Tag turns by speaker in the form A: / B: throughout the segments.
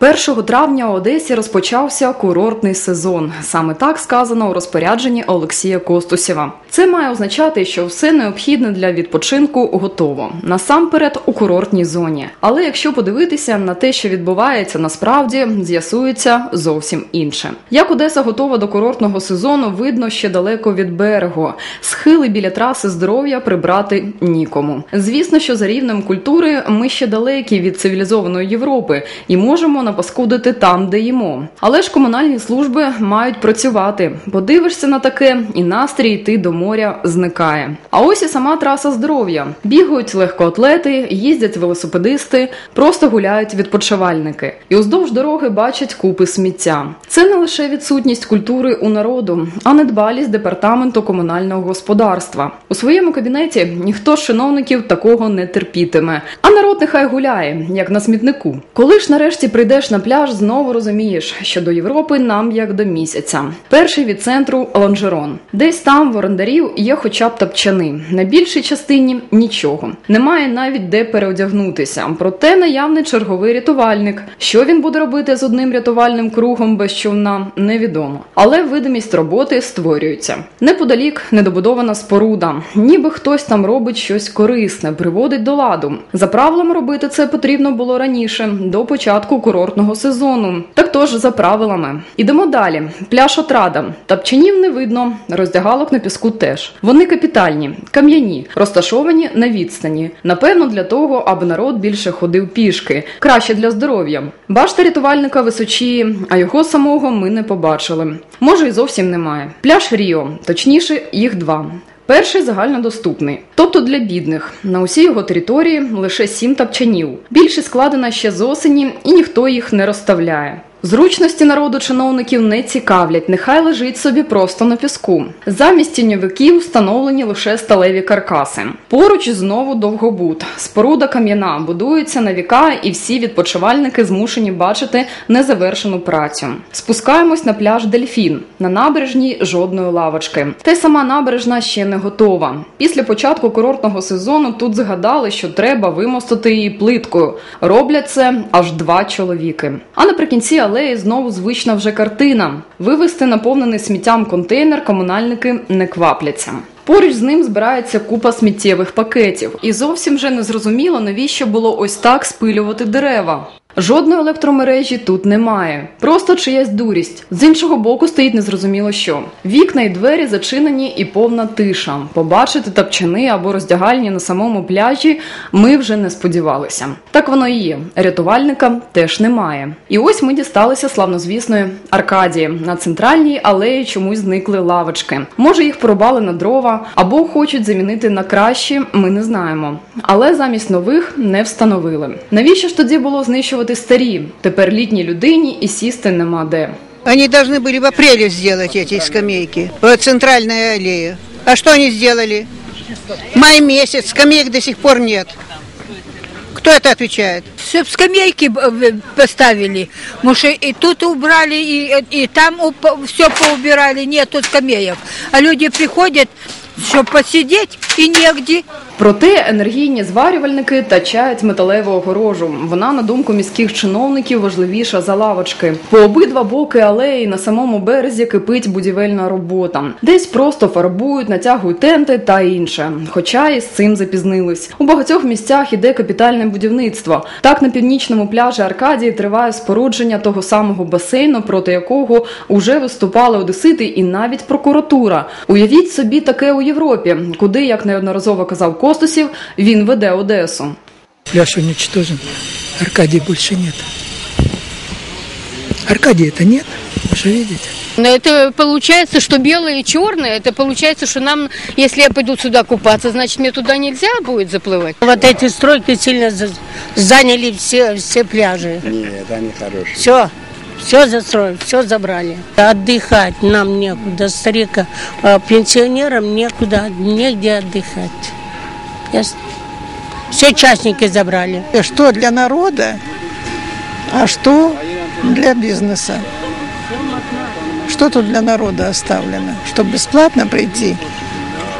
A: 1 травня у Одесі розпочався курортний сезон. Саме так сказано у розпорядженні Олексія Костусєва. Це має означати, що все необхідне для відпочинку готово насамперед у курортній зоні. Але якщо подивитися на те, що відбувається насправді, з'ясується зовсім інше. Як Одеса готова до курортного сезону, видно ще далеко від берегу. Схили біля траси здоров'я прибрати нікому. Звісно, що за рівнем культури ми ще далекі від цивілізованої Європи і можемо напаскудити там, де їмо. Але ж комунальні служби мають працювати. Подивишся на таке, і настрій йти до моря зникає. А ось і сама траса здоров'я. Бігають легкоатлети, їздять велосипедисти, просто гуляють відпочивальники. І уздовж дороги бачать купи сміття. Це не лише відсутність культури у народу, а недбалість департаменту комунального господарства. У своєму кабінеті ніхто з чиновників такого не терпітиме. А народ нехай гуляє, як на смітнику. Коли ж нарешті прийдеш на пляж, знову розумієш, що до Європи нам як до місяця. Перший від центру лонжерон. Десь там в орендарів є хоча б тапчани. На більшій частині нічого. Немає навіть де переодягнутися. Проте наявний черговий рятувальник. Що він буде робити з одним рятувальним кругом без човна, невідомо. Але видимість роботи створюється. Неподалік недобудована споруда, ніби хтось там робить щось корисне, приводить до ладу. За правилами робити це потрібно було раніше, до початку курортного сезону. Так тож за правилами. Ідемо далі. Пляж отрада. Тапчанів не видно, роздягалок на піску теж. Вони капітальні, кам'яні, розташовані на відстані. Напевно, для того, аби народ більше ходив пішки. Краще для здоров'я. Башта рятувальника височіє, а його самого ми не побачили. Може, і зовсім немає. Пляж Ріо, точніше, їх два. Перший загальнодоступний, тобто для бідних. На усій його території лише сім тапчанів. Більше складена ще з осені, і ніхто їх не розставляє. Зручності народу чиновників не цікавлять, нехай лежить собі просто на піску. Замість тіньовиків встановлені лише сталеві каркаси. Поруч знову довгобут. Споруда кам'яна будується на віка, і всі відпочивальники змушені бачити незавершену працю. Спускаємось на пляж Дельфін. На набережній жодної лавочки. Та й сама набережна ще не готова. Після початку курортного сезону тут згадали, що треба вимостити її плиткою. Роблять це аж два чоловіки. А наприкінці алеї знову звична вже картина. Вивезти наповнений сміттям контейнер комунальники не квапляться. Поруч з ним збирається купа сміттєвих пакетів, і зовсім вже не зрозуміло, навіщо було ось так спилювати дерева. Жодної електромережі тут немає, просто чиясь дурість. З іншого боку стоїть незрозуміло що. Вікна й двері зачинені і повна тиша. Побачити тапчани або роздягальні на самому пляжі ми вже не сподівалися. Так воно і є. Рятувальника теж немає. І ось ми дісталися славнозвісної Аркадії. На центральній алеї чомусь зникли лавочки. Може, їх порубали на дрова або хочуть замінити на кращі, ми не знаємо. Але замість нових не встановили. Навіщо ж тоді було знищувати старі? Тепер літній людині і сісти нема де.
B: Они должны были в апреле сделать эти скамейки по центральной аллее. А что они сделали? Май месяц, скамеек до сих пор нет. Кто это отвечает?
C: Все скамейки э, поставили. Может, и тут убрали, и, и там все поубирали. Нет тут скамеек. А люди приходят, чтобы посидеть, и негде.
A: Проте енергійні зварювальники тачають металеву огорожу. Вона, на думку міських чиновників, важливіша за лавочки. По обидва боки алеї на самому березі кипить будівельна робота. Десь просто фарбують, натягують тенти та інше. Хоча і з цим запізнились. У багатьох місцях іде капітальне будівництво. Так на північному пляжі Аркадії триває спорудження того самого басейну, проти якого уже виступали одесити, і навіть прокуратура. Уявіть собі таке у Європі, куди як неодноразово казав Костусів, він веде Одесу.
D: Пляж уничтожен. Аркадии больше нет. Аркадии это нет, вы же видите.
E: Но это получается, что белое и черное, это получается, что нам, если я пойду сюда купаться, значит мне туда нельзя будет заплывать.
F: Вот эти стройки сильно за- заняли все, все пляжи.
G: Нет, они хорошие.
F: Все, все застроили, все забрали. Отдыхать нам некуда, старика, а пенсионерам некуда, негде отдыхать. Ясно? Все частники забрали.
B: Что для народа, а что для бизнеса? Что тут для народа оставлено? Чтобы бесплатно прийти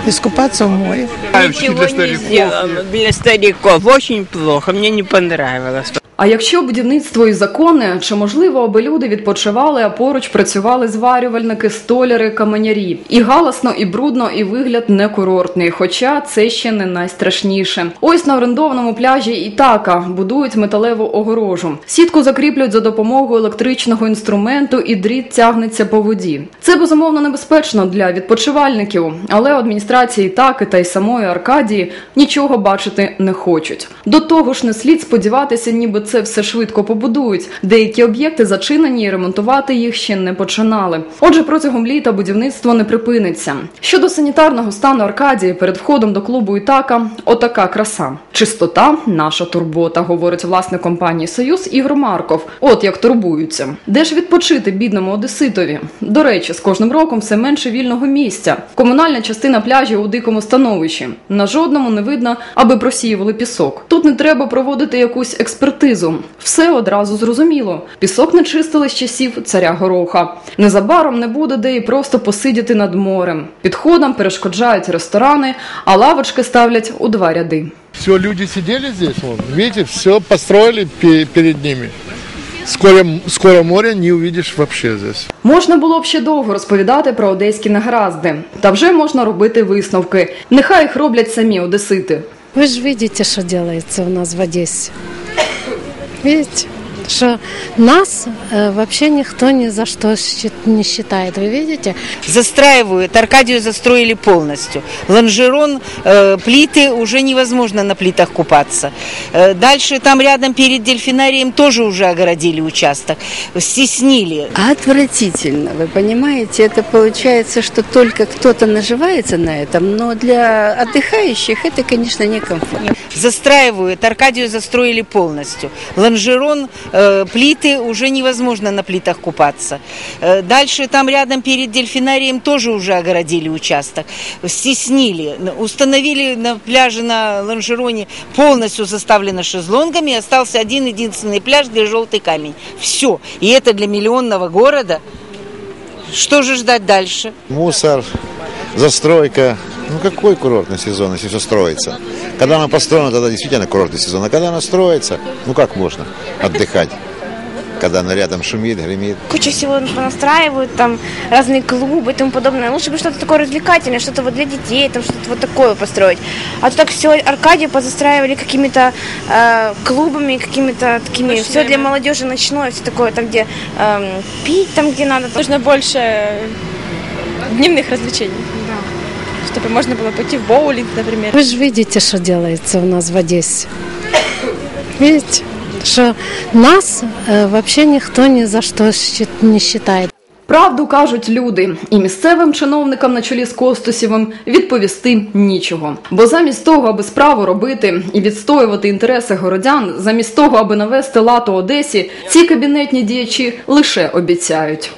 B: искупаться в море.
H: Ничего не сделано для стариков. Очень плохо. Мне не понравилось.
A: А якщо будівництво і законне, чи можливо, аби люди відпочивали, а поруч працювали зварювальники, столяри, каменярі? І галасно, і брудно, і вигляд не курортний. Хоча це ще не найстрашніше. Ось на орендованому пляжі Ітака будують металеву огорожу. Сітку закріплюють за допомогою електричного інструменту, і дріт тягнеться по воді. Це безумовно небезпечно для відпочивальників, але адміністрації Ітаки та й самої Аркадії нічого бачити не хочуть. До того ж, не слід сподіватися, ніби це все швидко побудують. Деякі об'єкти зачинені і ремонтувати їх ще не починали. Отже, протягом літа будівництво не припиниться. Щодо санітарного стану Аркадії перед входом до клубу Ітака, отака краса. Чистота наша турбота, говорить власник компанії Союз Ігор Марков. От як турбуються. Де ж відпочити бідному одеситові? До речі, з кожним роком все менше вільного місця. Комунальна частина пляжів у дикому становищі. На жодному не видно, аби просіювали пісок. Тут не треба проводити якусь експертизу. Все одразу зрозуміло. Пісок не чистили з часів царя Гороха. Незабаром не буде де і просто посидіти над морем. Підходам перешкоджають ресторани, а лавочки ставлять у два ряди.
G: Все, люди сидели здесь, видите, все построили перед ними. Скоро, скоро море не увидишь вообще здесь.
A: Можна було б ще довго розповідати про одеські негаразди, та вже можна робити висновки. Нехай їх роблять самі одесити.
H: Вы же видите, что делается у нас в Одессе. Видите, что нас э, вообще никто ни за что не считает. Вы видите?
I: застраивают. Аркадию застроили полностью. Лонжерон, э, плиты, уже невозможно на плитах купаться. Э, дальше там рядом перед дельфинарием тоже уже огородили участок. Стеснили.
J: Отвратительно, вы понимаете, это получается, что только кто-то наживается на этом, но для отдыхающих это, конечно, некомфортно.
I: Застраивают. Аркадию застроили полностью. Лонжерон, плиты, уже невозможно на плитах купаться. Э, дальше там рядом перед дельфинарием тоже уже огородили участок. Стеснили. Установили на пляже на Лонжероне полностью заставлено шезлонгами. Остался один единственный пляж, где желтый камень. Все. И это для миллионного города. Что же ждать дальше?
K: Мусор, застройка. Ну какой курортный сезон, если все строится? Когда она построена, тогда действительно курортный сезон. А когда она строится, ну как можно отдыхать? Когда она рядом шумит, гремит.
L: куча всего понастраивают, там разные клубы и тому подобное. Лучше бы что-то такое развлекательное, что-то вот для детей, там что-то вот такое построить. А то так все Аркадию позастраивали какими-то э, клубами, какими-то такими, все для молодежи ночное, все такое, там где эм, пить, там где надо.
M: Нужно больше дневных развлечений. Чтобы можно было пойти в боулинг, например.
H: Вы же видите, что делается у нас в Одессе. Видите, что нас э, вообще никто ни за что щи- не считает.
A: Правду кажуть люди, і місцевим чиновникам на чолі з Костусєвим відповісти нічого. Бо замість того, аби справу робити і відстоювати інтереси городян, замість того, аби навести лад у Одесі, ці кабінетні діячі лише обіцяють.